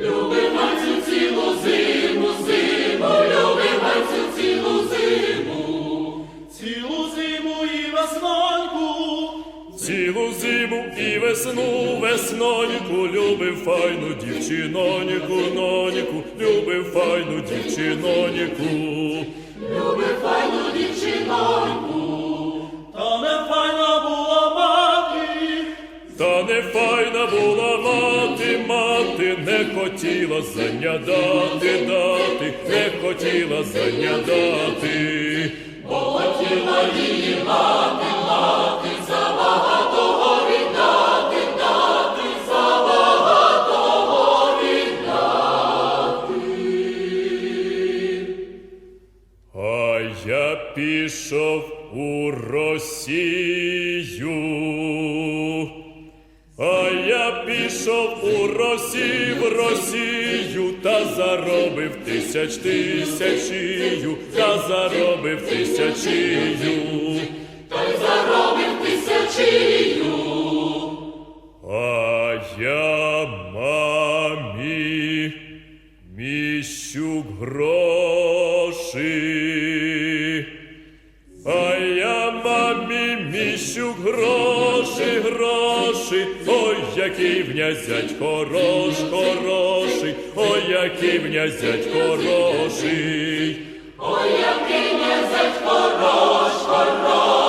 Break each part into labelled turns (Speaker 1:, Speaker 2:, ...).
Speaker 1: люби мацю цілу зиму, зиму, люби мацю цілу зиму,
Speaker 2: цілу зиму
Speaker 3: і весноньку,
Speaker 1: цілу зиму і весну, весноньку, любив файну дівчиноньку, ноньку, любив файну дівчиноньку,
Speaker 2: любив файну дівчиноньку.
Speaker 3: Та не файна була мати,
Speaker 1: мати, не хотіла занядати, дати, не хотіла занядати, бо
Speaker 2: хотіла її мати, мати, забагато горі дати, дати, забагато горі дати.
Speaker 1: А я пішов у Росію. А я пішов у Росію, в Росію, та заробив тисяч тисячію, та заробив тисячію.
Speaker 2: та заробив тисячію.
Speaker 1: А я мамі міщу гроші. А я мамі міщу гроші, який внязять хорош, хороший, ой, який внязять зять хороший.
Speaker 2: Ой, який внязять хорош, хороший,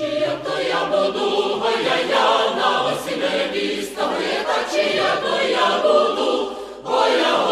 Speaker 2: Чия то я буду, гоя я на осі небі ставита, чия то я буду,
Speaker 4: гоя.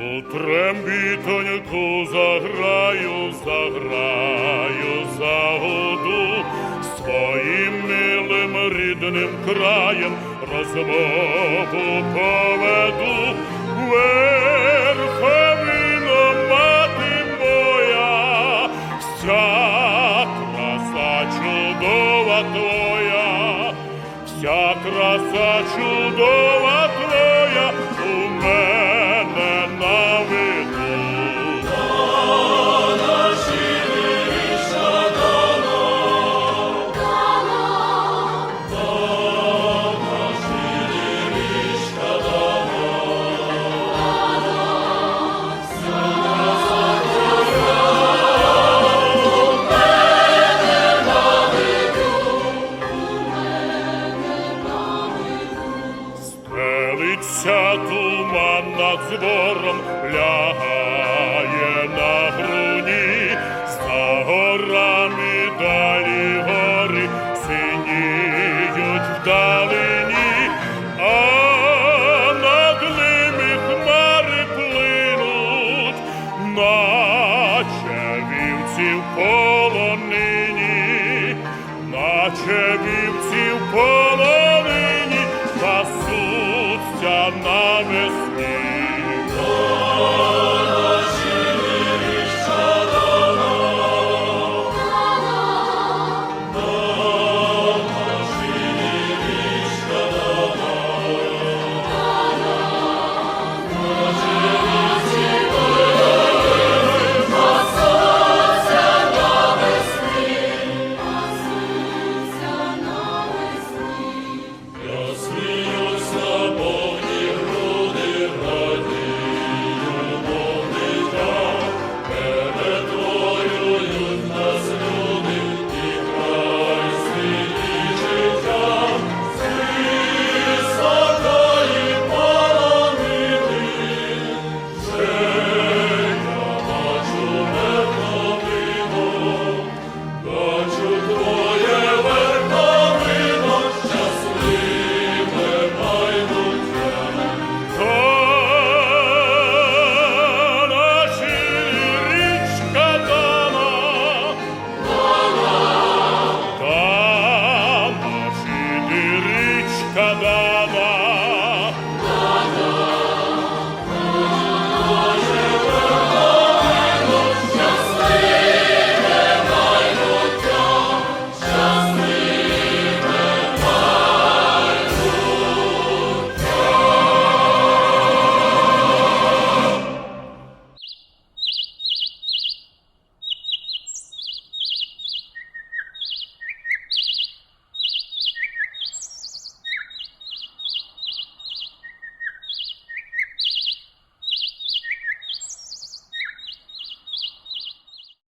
Speaker 4: У
Speaker 1: трембітоньку заграю, заграю, загоду своїм милим рідним краєм розмову поведу.